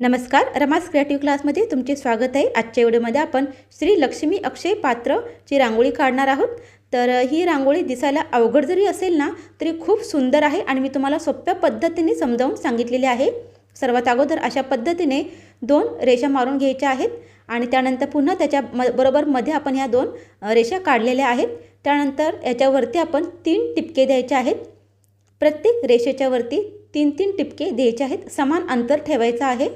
नमस्कार रमास क्रिएटिव्ह क्लासमध्ये तुमचे स्वागत आहे. आजच्या व्हिडिओमध्ये आपण श्री लक्ष्मी अक्षय पात्रची रांगोळी काढणार आहोत. तर ही रांगोळी दिसायला अवघड जरी असेल ना तरी खूप सुंदर आहे आणि मी तुम्हाला सोप्या पद्धतीने समजावून सांगितलेली आहे. सर्वात अगोदर अशा पद्धतीने दोन रेषा मारून घ्यायच्या आहेत आणि त्यानंतर पुन्हा त्याच्या म बरोबर मध्ये आपण ह्या दोन रेषा काढलेल्या आहेत. त्यानंतर याच्यावरती आपण तीन टिपके द्यायचे आहेत. प्रत्येक रेषेच्यावरती तीन तीन टिपके द्यायचे आहेत. समान अंतर ठेवायचं आहे.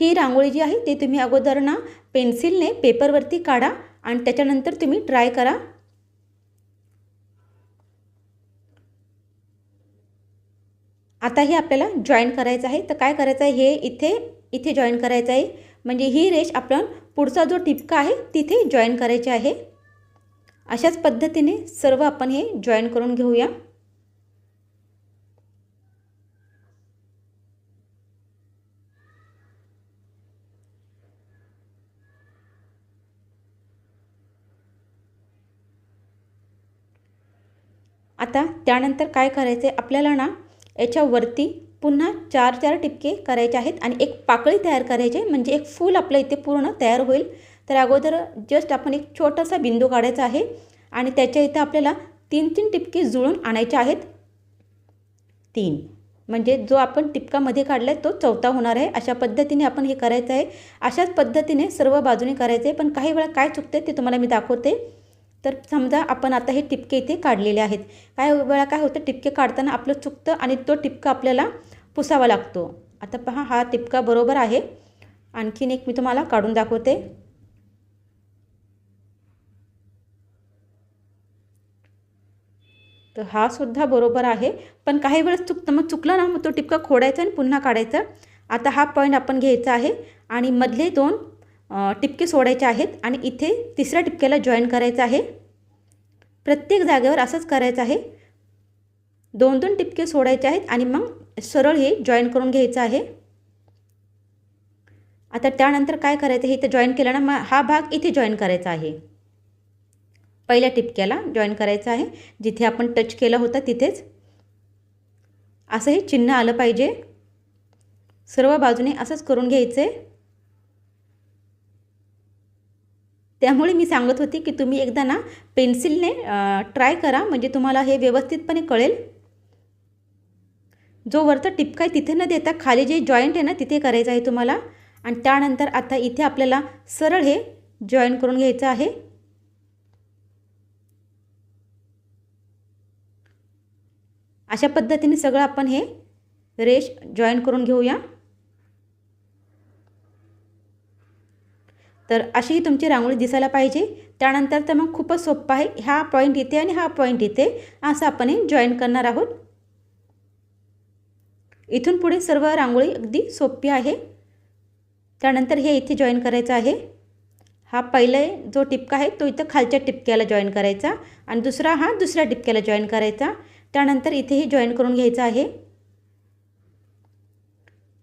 ही रांगोळी जी आहे ती तुम्ही अगोदर ना पेन्सिलने पेपरवरती काढा आणि त्याच्यानंतर तुम्ही ट्राय करा. आता हे आपल्याला जॉईन करायचं आहे. तर काय करायचं आहे? हे इथे इथे जॉईन करायचं आहे. म्हणजे ही रेष आपण पुढचा जो टिपका आहे तिथे जॉईन करायची आहे. अशाच पद्धतीने सर्व आपण हे जॉईन करून घेऊया. आता त्यानंतर काय करायचं आहे आपल्याला ना याच्यावरती पुन्हा चार चार टिपके करायचे आहेत आणि एक पाकळी तयार करायची आहे. म्हणजे एक फूल आपलं इथे पूर्ण तयार होईल. तर अगोदर जस्ट आपण एक छोटासा बिंदू काढायचा आहे आणि त्याच्या इथं आपल्याला तीन तीन टिपके जुळून आणायचे आहेत. तीन. म्हणजे जो आपण टिपकामध्ये काढला आहे तो चौथा होणार आहे. अशा पद्धतीने आपण हे करायचं आहे. अशाच पद्धतीने सर्व बाजूने करायचं आहे पण काही वेळा काय चुकते ते तुम्हाला मी दाखवते. तर समजा आपण आता हे टिपके इथे काढलेले आहेत. काय वेळा काय होतं टिपके काढताना आपलं चुकतं आणि तो टिपका आपल्याला पुसावा लागतो. आता पहा हा टिपका बरोबर आहे. आणखीन एक मी तुम्हाला काढून दाखवते. तर हा सुद्धा बरोबर आहे. पण काही वेळेस चुकतं मग चुकलं ना मग तो टिपका खोडायचा आणि पुन्हा काढायचा. आता हा पॉईंट आपण घ्यायचा आहे. आणि मधले दोन टिपके सोडायचे आहेत आणि इथे तिसऱ्या टिपक्याला जॉईन करायचं आहे. प्रत्येक जागेवर असंच करायचं आहे. दोन दोन टिपके सोडायचे आहेत आणि मग सरळ हे जॉईन करून घ्यायचं आहे. आता त्यानंतर काय करायचं हे इथे जॉईन केलं ना मग हा भाग इथे जॉईन करायचा आहे. पहिल्या टिपक्याला जॉईन करायचं आहे. जिथे आपण टच केला होता तिथेच. असं हे चिन्ह आलं पाहिजे. सर्व बाजूने असंच करून घ्यायचं. आहे त्यामुळे मी सांगत होती की तुम्ही एकदा ना पेन्सिलने ट्राय करा. म्हणजे तुम्हाला हे व्यवस्थितपणे कळेल. जो वरचा टिपका आहे तिथे न देता खाली जे जॉईंट आहे ना तिथे करायचं आहे तुम्हाला. आणि त्यानंतर आता इथे आपल्याला सरळ हे जॉईन करून घ्यायचं आहे. अशा पद्धतीने सगळं आपण हे रेश जॉईन करून घेऊया. तर अशी ही तुमची रांगोळी दिसायला पाहिजे. त्यानंतर तर मग खूपच सोपं आहे. हा पॉईंट इथे आणि हा पॉईंट इथे असं आपण हे जॉईन करणार आहोत. इथून पुढे सर्व रांगोळी अगदी सोपी आहे. त्यानंतर हे इथे जॉईन करायचं आहे. हा पहिले जो टिपका आहे तो इथं खालच्या टिपक्याला जॉईन करायचा आणि दुसरा हा दुसऱ्या टिपक्याला जॉईन करायचा. त्यानंतर इथेही जॉईन करून घ्यायचा आहे.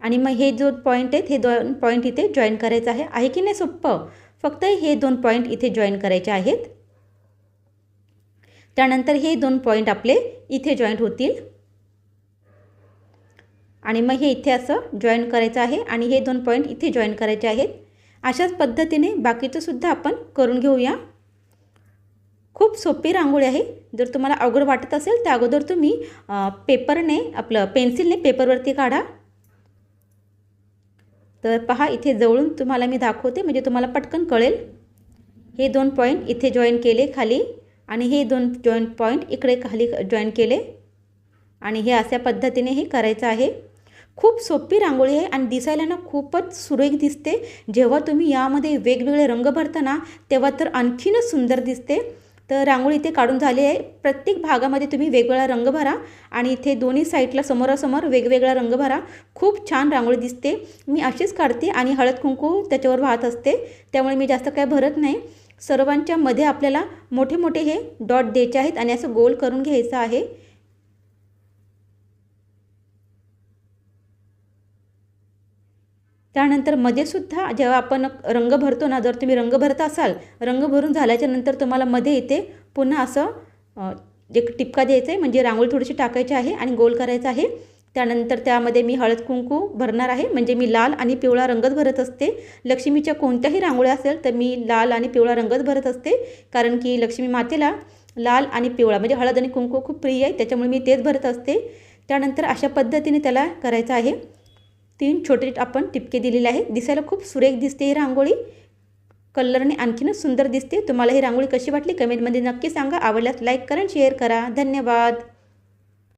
आणि मग हे जो पॉईंट आहेत हे दोन पॉईंट इथे जॉईन करायचं आहे. आहे की नाही सोप्पं? फक्त हे दोन पॉईंट इथे जॉईन करायचे आहेत. त्यानंतर हे दोन पॉईंट आपले इथे जॉईंट होतील. आणि मग हे इथे असं जॉईन करायचं आहे आणि हे दोन पॉईंट इथे जॉईन करायचे आहेत. अशाच पद्धतीने बाकीचंसुद्धा आपण करून घेऊया. खूप सोपी रांगोळी आहे. जर तुम्हाला अवघड वाटत असेल त्या अगोदर तुम्ही पेपरने आपलं पेन्सिलने पेपरवरती काढा. तर पहा इथे जवळून तुम्हाला मी दाखवते म्हणजे तुम्हाला पटकन कळेल. हे दोन पॉईंट इथे जॉईन केले खाली आणि हे दोन जॉईंट पॉईंट इकडे खाली जॉईन केले. आणि हे अशा पद्धतीने हे करायचं आहे. खूप सोपी रांगोळी आहे आणि दिसायला ना खूपच सुरेख दिसते. जेव्हा तुम्ही यामध्ये वेगवेगळे रंग भरता ना तेव्हा तर आणखीनच सुंदर दिसते. तर रांगोळी इथे काढून झाली आहे. प्रत्येक भागामध्ये तुम्ही वेगवेगळा रंग भरा आणि इथे दोन्ही साईडला समोरासमोर वेगवेगळा रंग भरा. खूप छान रांगोळी दिसते. मी अशीच काढते आणि हळद कुंकू त्याच्यावर वाहत असते. त्यामुळे मी जास्त काय भरत नाही. सर्वांच्या मध्ये आपल्याला मोठे मोठे हे डॉट द्यायचे आहेत आणि असं गोल करून घ्यायचं आहे. त्यानंतरमध्ये सुद्धा जेव्हा आपण रंग भरतो ना जर तुम्ही रंग भरत असाल रंग भरून झाल्याच्यानंतर तुम्हाला मध्ये इथे पुन्हा असं एक टिपका द्यायचा आहे म्हणजे रांगोळी थोडीशी टाकायची आहे आणि गोल करायचं आहे. त्यानंतर त्यामध्ये मी हळद कुंकू भरणार आहे. म्हणजे मी लाल आणि पिवळा रंगच भरत असते. लक्ष्मीच्या कोणत्याही रांगोळ्या असेल तर मी लाल आणि पिवळा रंगच भरत असते. कारण की लक्ष्मी मातेला लाल आणि पिवळा म्हणजे हळद आणि कुंकू खूप प्रिय आहे त्याच्यामुळे मी तेच भरत असते. त्यानंतर अशा पद्धतीने त्याला करायचं आहे. तीन छोटे आपण टिपके दिलेले आहेत. दिसायला खूप सुरेख दिसते ही रांगोळी. कलरने आणखीनच सुंदर दिसते. तुम्हाला ही रांगोळी कशी वाटली? कमेंटमध्ये नक्की सांगा. आवडल्यास लाईक करा शेअर करा. धन्यवाद.